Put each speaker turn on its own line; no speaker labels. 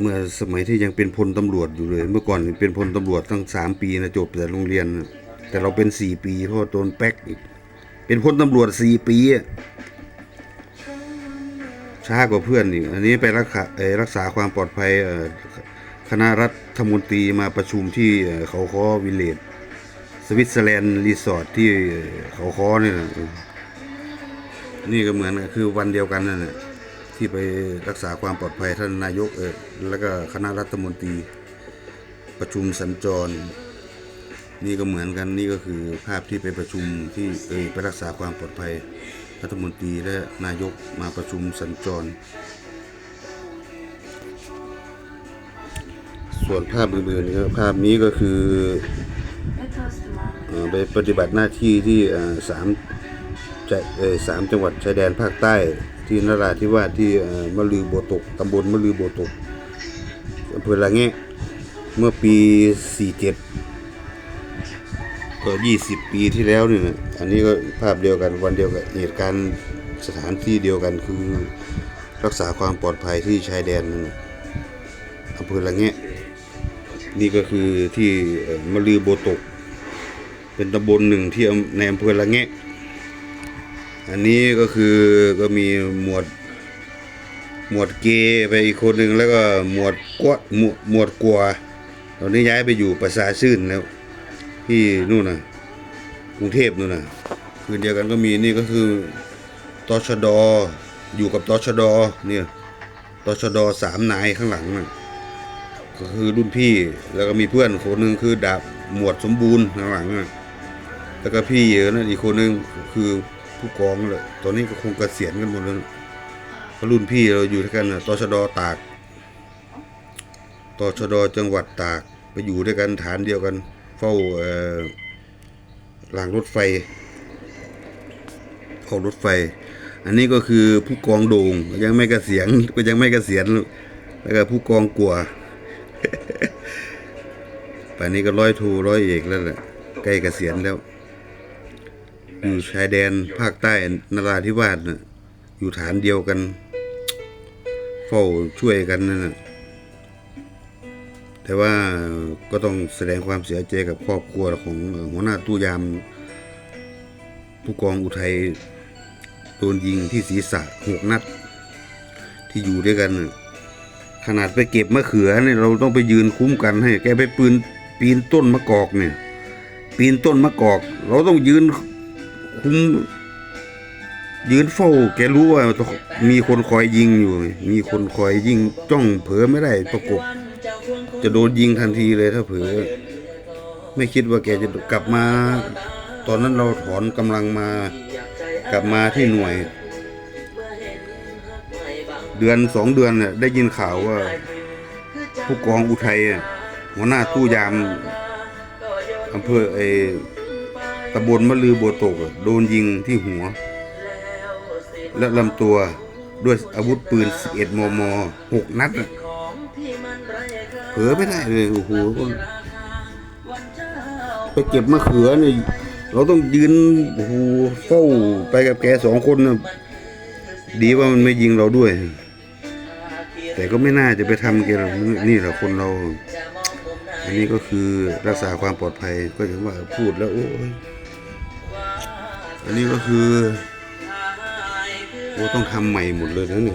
เมื่อสมัยที่ยังเป็นพลตำรวจอยู่เลย เมื่อก่อนเป็นพลตำรวจตั้งสามปีนะจบแต่โรงเรียน แต่เราเป็นสี่ปีเพราะโดนแป๊กอีกเป็นพลตำรวจสี่ปีช้ากว่าเพื่อนอีกอันนี้ไปรักษารักษาความปลอดภัยคณะรัฐมนตรีมาประชุมที่เขาค้อวิลเลจสวิตเซอร์แลนด์รีสอร์ทที่เขาค้อนี่นะนี่ก็เหมือนคือวันเดียวกันนั่นแหละ ที่ไปรักษาความปลอดภัยท่านนายกเออแล้วก็คณะรัฐมนตรีประชุมสัญจร นี่ก็เหมือนกันนี่ก็คือภาพที่ไปประชุมที่เออไปรักษาความปลอดภัยรัฐมนตรีและนายกมาประชุมสัญจร ส่วนภาพอื่นๆนะครับภาพนี้ก็คือไปปฏิบัติหน้าที่ที่สามสามจังหวัดชายแดนภาคใต้ ที่นราธิวาสที่มะลือโบตกตำบลมะลือโบตกอำเภอละแงะเมื่อปี 47 ก็ 20 ปีที่แล้วนี่นะอันนี้ก็ภาพเดียวกันวันเดียวกันเหตุการณ์สถานที่เดียวกันคือรักษาความปลอดภัยที่ชายแดนอำเภอละแงะนี่ก็คือที่มะลือโบตก เป็นตำบลหนึ่งที่ในอำเภอละแงะ อันนี้ก็คือก็มีหมวด หมวดเกไปอีกคนหนึ่งแล้วก็หมวดกวดหมวดหมวดกัวตอนนี้ย้ายไปอยู่ประสาชื่นแล้ว ที่นู่นน่ะกรุงเทพนู่นน่ะคืนเดียวกันก็มีนี่ก็คือตชดอยู่กับตชดเนี่ยตชดสามนายข้างหลังน่ะก็คือรุ่นพี่แล้วก็มีเพื่อนคนหนึ่งคือดาบหมวดสมบูรณ์ข้างหลังน่ะแล้วก็พี่เยอะนั่นอีกคนหนึ่งคือ ผู้กองนั่นแหละตอนนี้ก็คงเกษียณกันหมดแล้วนะก็รุ่นพี่เราอยู่ด้วยกันน่ะตชดตากตชดจังหวัดตากไปอยู่ด้วยกันฐานเดียวกัน เฝ้าเอ่อรางรถไฟเฝ้ารถไฟ อันนี้ก็คือผู้กองโดงยังไม่กเกษียณก็ยังไม่กเกษียณแล้วก็ผู้กองกลัวป่านนี้ก็ร้อยโทร้อยเอกแล้วแหละใกล้กเกษียณแล้ว อยู่ชายแดนภาคใต้นราธิวาสน่ะอยู่ฐานเดียวกัน เฝ้าช่วยกันนั่นน่ะแต่ว่าก็ต้องแสดงความเสียใจกับครอบครัวของหัวหน้าตู้ยาม ผู้กองอุทัยโดนยิงที่ศีรษะหกนัด ที่อยู่ด้วยกัน ขนาดไปเก็บมะเขือเนี่ยเราต้องไปยืนคุ้มกันให้ แกไปปืนปีนต้นมะกอกเนี่ย ปีนต้นมะกอก เราต้องยืน คุ้มยืนเฝ้า แกรู้ว่ามีคนคอยยิงอยู่ มีคนคอยยิงจ้องเผลอไม่ได้ประกบ จะโดนยิงทันทีเลยถ้าเผลอไม่คิดว่าแกจะกลับมา ตอนนั้นเราถอนกำลังมากลับมาที่หน่วย เดือนสองเดือนเนี่ยได้ยินข่าวว่า ผู้กองอุทัยหัวหน้าตู้ยามอำเภอไอ ตำบลมะลือบัวตกโดนยิงที่หัว และลำตัวด้วยอาวุธปืน 11 มม 6 นัดเผลอไม่ได้เลยโอ้โหไปเก็บมะเขือเนี่ยเราต้องยืนโอ้โหเฝ้าไปกับแกสองคนนะดีว่ามันไม่ยิงเราด้วย แต่ก็ไม่น่าจะไปทำแกหรอกนี่แหละคนเรา อันนี้ก็คือรักษาความปลอดภัยก็ถึงว่าพูดแล้วโอ้ย อันนี้ก็คือโอ้ต้องทำใหม่หมดเลยนะเนี่ย